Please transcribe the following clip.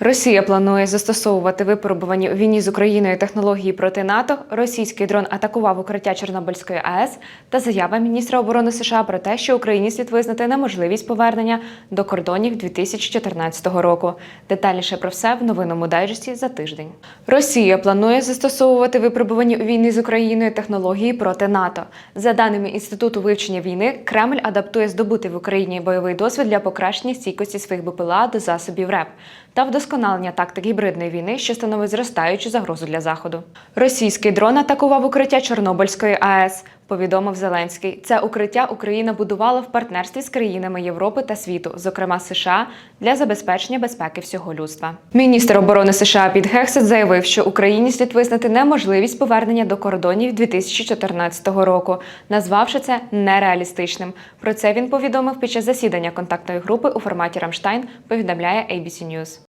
Росія планує застосовувати випробувані у війні з Україною технології проти НАТО. Російський дрон атакував укриття Чорнобильської АЕС та заява міністра оборони США про те, що Україні слід визнати неможливість повернення до кордонів 2014 року. Детальніше про все в новинному дайджесті за тиждень. Росія планує застосовувати випробувані у війні з Україною технології проти НАТО. За даними інституту вивчення війни, Кремль адаптує здобутий в Україні бойовий досвід для покращення стійкості своїх БПЛА до засобів РЕП та вдосконалення тактик гібридної війни, що становить зростаючу загрозу для заходу. Російський дрон атакував укриття Чорнобильської АЕС. Повідомив Зеленський, це укриття Україна будувала в партнерстві з країнами Європи та світу, зокрема США, для забезпечення безпеки всього людства. Міністр оборони США Піт Гексет заявив, що Україні слід визнати неможливість повернення до кордонів 2014 року, назвавши це нереалістичним. Про це він повідомив під час засідання контактної групи у форматі Рамштайн. Повідомляє ABC News.